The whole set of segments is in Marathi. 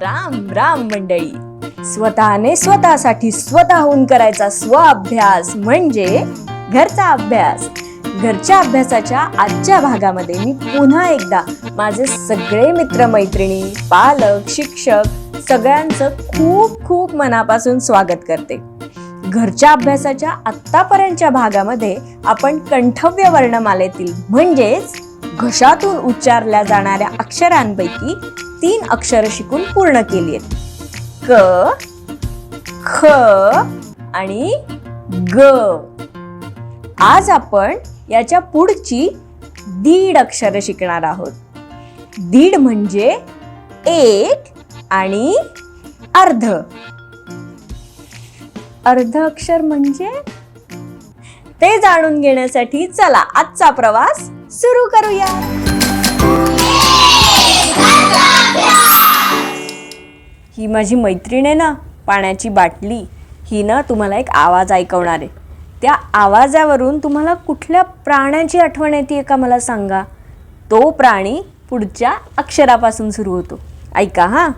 राम राम मंडळी. स्वतःने स्वतःसाठी स्वतःहून करायचा स्व अभ्यास म्हणजे घरचा अभ्यास. घरच्या अभ्यासाच्या आजच्या भागामध्ये मी पुन्हा एकदा माझे सगळे मित्रमैत्रिणी पालक शिक्षक सगळ्यांचं खूप खूप मनापासून स्वागत करते. घरच्या अभ्यासाच्या आत्तापर्यंतच्या भागामध्ये आपण कंठव्य वर्णमालेतील म्हणजेच घशातून उच्चारल्या जाणाऱ्या अक्षरांपैकी तीन अक्षरं शिकून पूर्ण केली आहेत. क ख आणि ग. आज आपण याच्या पुढची दीड अक्षरं शिकणार आहोत. दीड म्हणजे एक आणि अर्ध. अर्ध अक्षर म्हणजे? ते जाणून घेण्यासाठी चला आजचा प्रवास सुरू करूया. ही माझी मैत्रीण आहे ना पाण्याची बाटली. ही ना तुम्हाला एक आवाज ऐकवणार आहे. त्या आवाजावरून तुम्हाला कुठल्या प्राण्याची आठवण येते का मला सांगा? तो प्राणी पुढच्या अक्षरापासून सुरू होतो. ऐका हां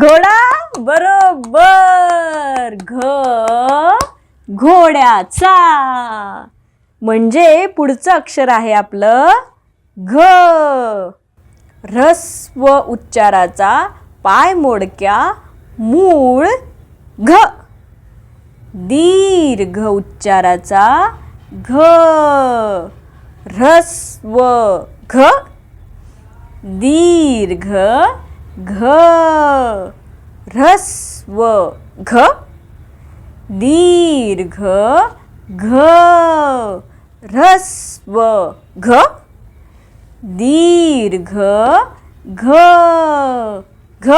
घोडा बरोबर घ घोड्याचा म्हणजे पुढचं अक्षर आहे आपलं घ. ह्रस्व उच्चाराचा पाय मोडक्या मूळ घ. दीर्घ उच्चाराचा घ. ह्रस्व घ. दीर्घ घ. ह्रस्व घ. दीर्घ घ ह्रस्व घ दीर्घ घ घ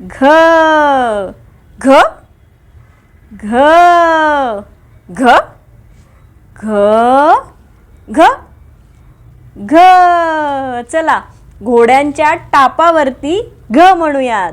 घ घ घ घ घ घ घ. चला घोड्यांच्या टापावरती घ म्हणूयात.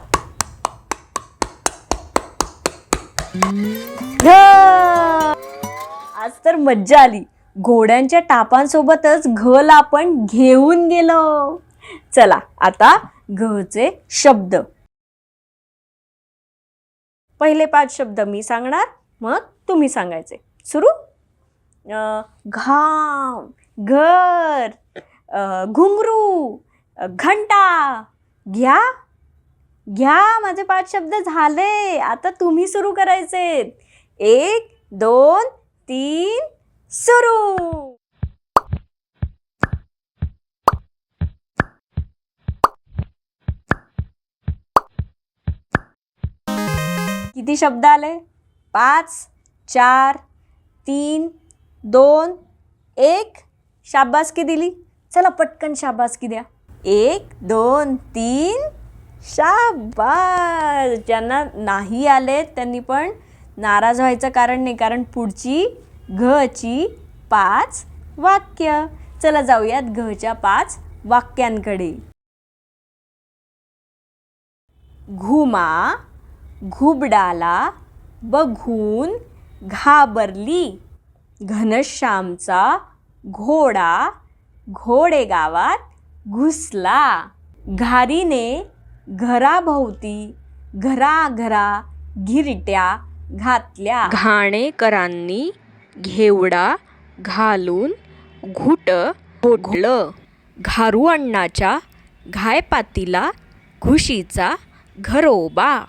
आज तर मज्जा आली. घोड्यांच्या टापांसोबतच घल आपण घेऊन गेलो. चला आता घचे शब्द. पहिले पाच शब्द मी सांगणार मग तुम्ही सांगायचे. सुरू? घाम घर घुंगरू घंटा. घ्या. घ्या माझे पाच शब्द झाले. आता तुम्ही सुरू करायचे एक दोन तीन सुरू. किती शब्द आले? पाच चार तीन दोन एक. शाबासकी दिली. चला पटकन शाबासकी द्या. एक दोन तीन शाबास. ज्यांना नाही आले त्यांनी पण नाराज व्हायचं कारण नाही कारण पुढची घची पाच वाक्य. चला जाऊयात घच्या पाच वाक्यांकडे. घुमा घुबडाला बघून घाबरली. घनश्यामचा घोडा घोडेगावात घुसला. घारीने घराभोवती घराघरा गिरट्या घातल्या. घाणेकरांनी घेवडा घालून घुट घोडलं घारू अण्णाच्या घायपातीला घुशीचा घरोबा.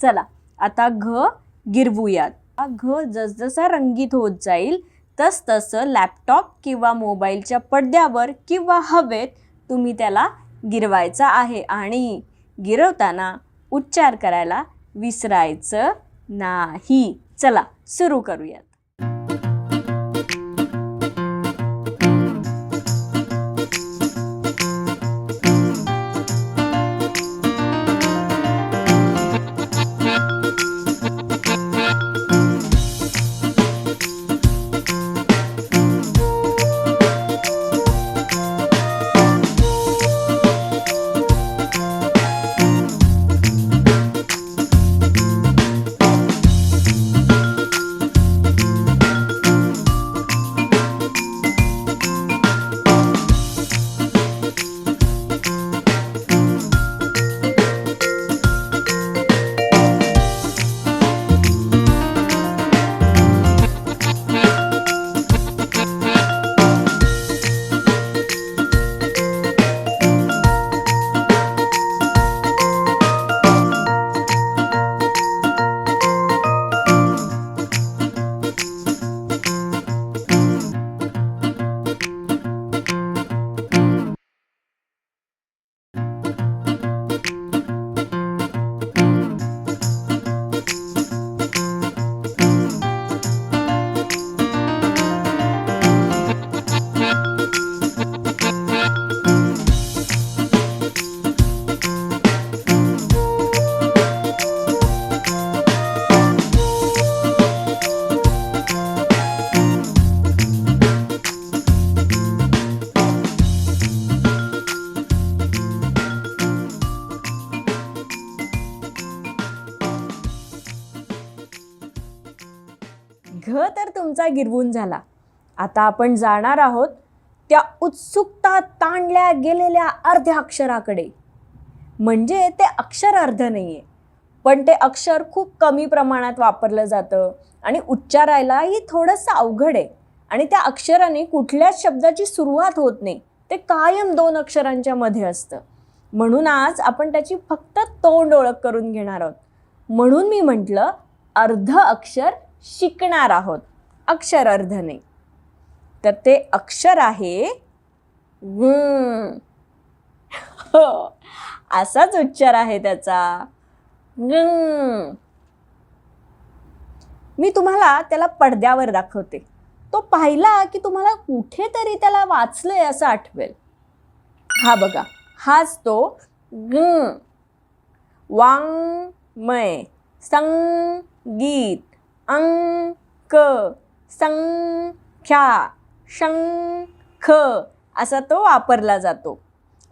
चला आता घ गिरवूयात. हा घ जसजसा रंगीत होत जाईल तस तसं लॅपटॉप किंवा मोबाईलच्या पडद्यावर किंवा हवेत तुम्ही त्याला गिरवायचा आहे आणि गिरवताना उच्चार करायला विसरायचं नाही. चला सुरू करूयात. गिरवून झाला. आता आपण जाणार आहोत त्या उत्सुकता ताणल्या गेलेल्या अर्ध्या अक्षराकडे. म्हणजे ते अक्षर अर्ध नाही आहे पण ते अक्षर खूप कमी प्रमाणात वापरलं जातं आणि उच्चारायलाही थोडंसं अवघड आहे. आणि त्या अक्षराने कुठल्याच शब्दाची सुरुवात होत नाही ते कायम दोन अक्षरांच्या मध्ये असतं. म्हणून आज आपण त्याची फक्त तोंड ओळख करून घेणार आहोत. म्हणून मी म्हटलं अर्ध अक्षर शिकणार आहोत. अक्षर अर्धने तर ते अक्षर आहे हो असाच उच्चार आहे त्याचा. मी तुम्हाला त्याला पडद्यावर दाखवते. तो पाहिला की तुम्हाला कुठेतरी त्याला वाचलंय असं आठवेल. हा बघा हाच तो ग. वाङ्मय संगीत अंक. संख्या शंख असा तो वापरला जातो.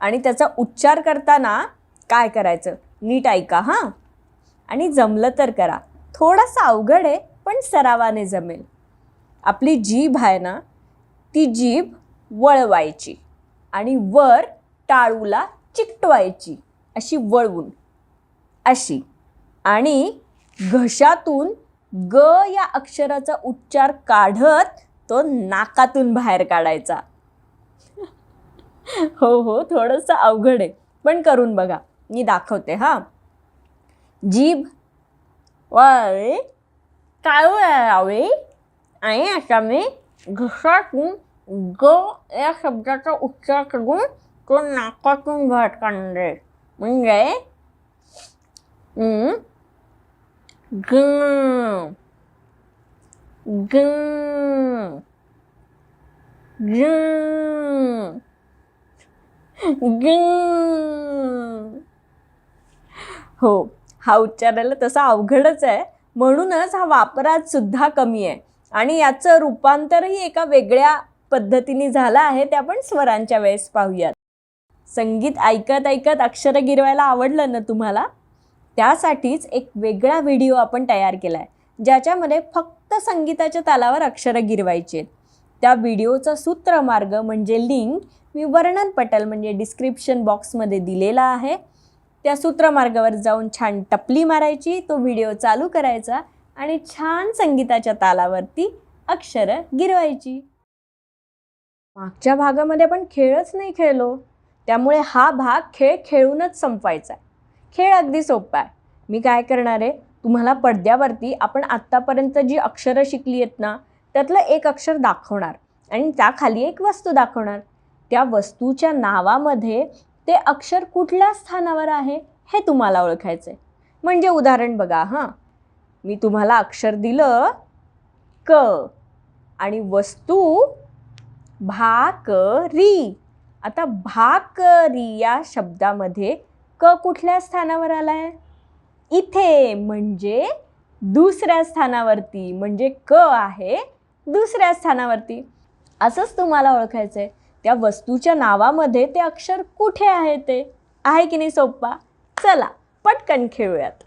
आणि त्याचा उच्चार करताना काय करायचं? नीट ऐका हां. आणि जमलं तर करा. थोडासा अवघड आहे पण सरावाने जमेल. आपली जीभ आहे ना ती जीभ वळवायची आणि वर टाळूला चिकटवायची अशी वळवून. अशी. आणि घशातून ग या अक्षराचा उच्चार काढत तो नाकातून बाहेर काढायचा. हो हो थोडंसं अवघड आहे पण करून बघा. मी दाखवते हां. जीभ वळे काय यावे आणि अशा मी घशातून ग या शब्दाचा उच्चार करून तो नाकातून बाहेर काढणार आहे. म्हणजे ग. ग. ग. ग. हो हा उच्चारायला तसा अवघडच आहे. म्हणूनच हा वापरात सुद्धा कमी आहे. आणि याचं रूपांतरही एका वेगळ्या पद्धतीने झालं आहे ते आपण स्वरांच्या वेळेस पाहूयात. संगीत ऐकत ऐकत अक्षरं गिरवायला आवडलं ना तुम्हाला? त्यासाठीच एक वेगळा व्हिडिओ आपण तयार केला आहे ज्याच्यामध्ये फक्त संगीताच्या तालावर अक्षरं गिरवायची आहेत. त्या व्हिडिओचा सूत्रमार्ग म्हणजे लिंक मी वर्णनपटल म्हणजे डिस्क्रिप्शन बॉक्समध्ये दिलेला आहे. त्या सूत्रमार्गावर जाऊन छान टपली मारायची तो व्हिडिओ चालू करायचा आणि छान संगीताच्या तालावरती अक्षरं गिरवायची. मागच्या भागामध्ये आपण खेळच नाही खेळलो त्यामुळे हा भाग खेळ खेळूनच संपवायचा आहे. खेळ अगदी सोपा आहे. मी काय करणार आहे? तुम्हाला पडद्यावरती आपण आत्तापर्यंत जी अक्षरं शिकली आहेत ना त्यातलं एक अक्षर दाखवणार आणि त्याखाली एक वस्तू दाखवणार. त्या वस्तूच्या नावामध्ये ते अक्षर कुठल्या स्थानावर आहे हे तुम्हाला ओळखायचं आहे म्हणजे उदाहरण बघा हां. मी तुम्हाला अक्षर दिलं क आणि वस्तू भाकरी. आता भाकरी या शब्दामध्ये क कुठल्या स्थानावर आला आहे इथे म्हणजे दुसऱ्या स्थानावरती. म्हणजे क आहे दुसऱ्या स्थानावरती. असंच तुम्हाला ओळखायचं आहे त्या वस्तूच्या नावामध्ये ते अक्षर कुठे आहे ते? आहे की नाही सोप्पा? चला पटकन खेळूयात.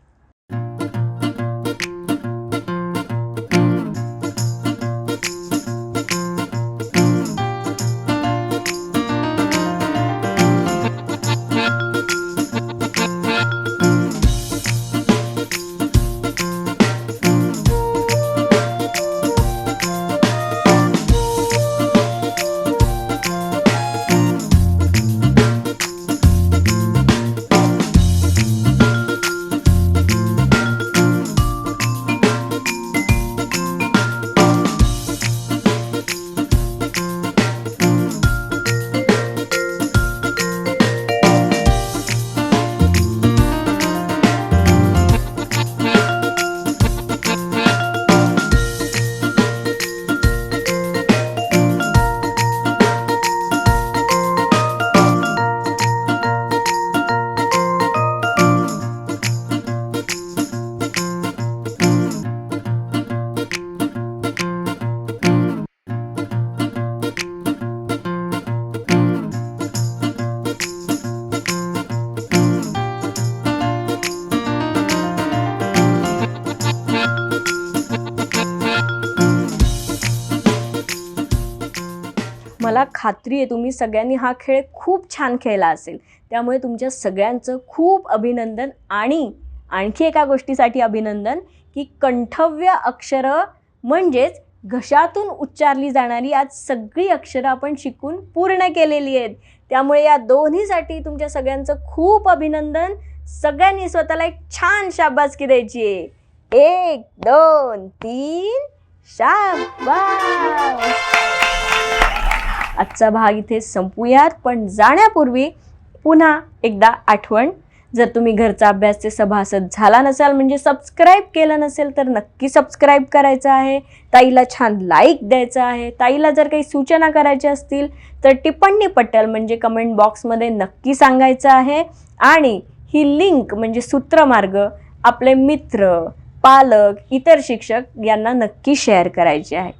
खात्री आहे तुम्ही सगळ्यांनी हा खेळ खूप छान खेळला असेल. त्यामुळे तुमच्या सगळ्यांचं खूप अभिनंदन आणि आणखी एका गोष्टीसाठी अभिनंदन की कंठव्य अक्षरं म्हणजेच घशातून उच्चारली जाणारी आज सगळी अक्षरं आपण शिकून पूर्ण केलेली आहेत. त्यामुळे या दोन्हीसाठी तुमच्या सगळ्यांचं खूप अभिनंदन. सगळ्यांनी स्वतःला एक छान शाबासकी द्यायची आहे. एक दोन तीन शाबास! आजचा भाग इथे संपूयात पण जाण्यापूर्वी पुन्हा एकदा आठवण. जर तुम्ही घरचा अभ्यासचे सभासद झाला नसाल म्हणजे सबस्क्राईब केलं नसेल तर नक्की सबस्क्राईब करायचं आहे. ताईला छान लाईक द्यायचं आहे. ताईला जर काही सूचना करायच्या असतील तर टिप्पणी पट्टल म्हणजे कमेंट बॉक्समध्ये नक्की सांगायचं आहे. आणि ही लिंक म्हणजे सूत्रमार्ग आपले मित्र पालक इतर शिक्षक यांना नक्की शेअर करायचे आहे.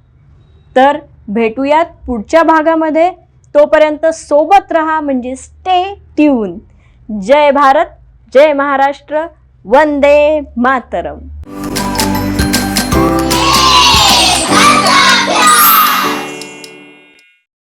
तर भेटूयात पुढच्या भागामध्ये. तोपर्यंत सोबत रहा म्हणजे स्टे ट्यून जय भारत जय महाराष्ट्र वंदे मातरम.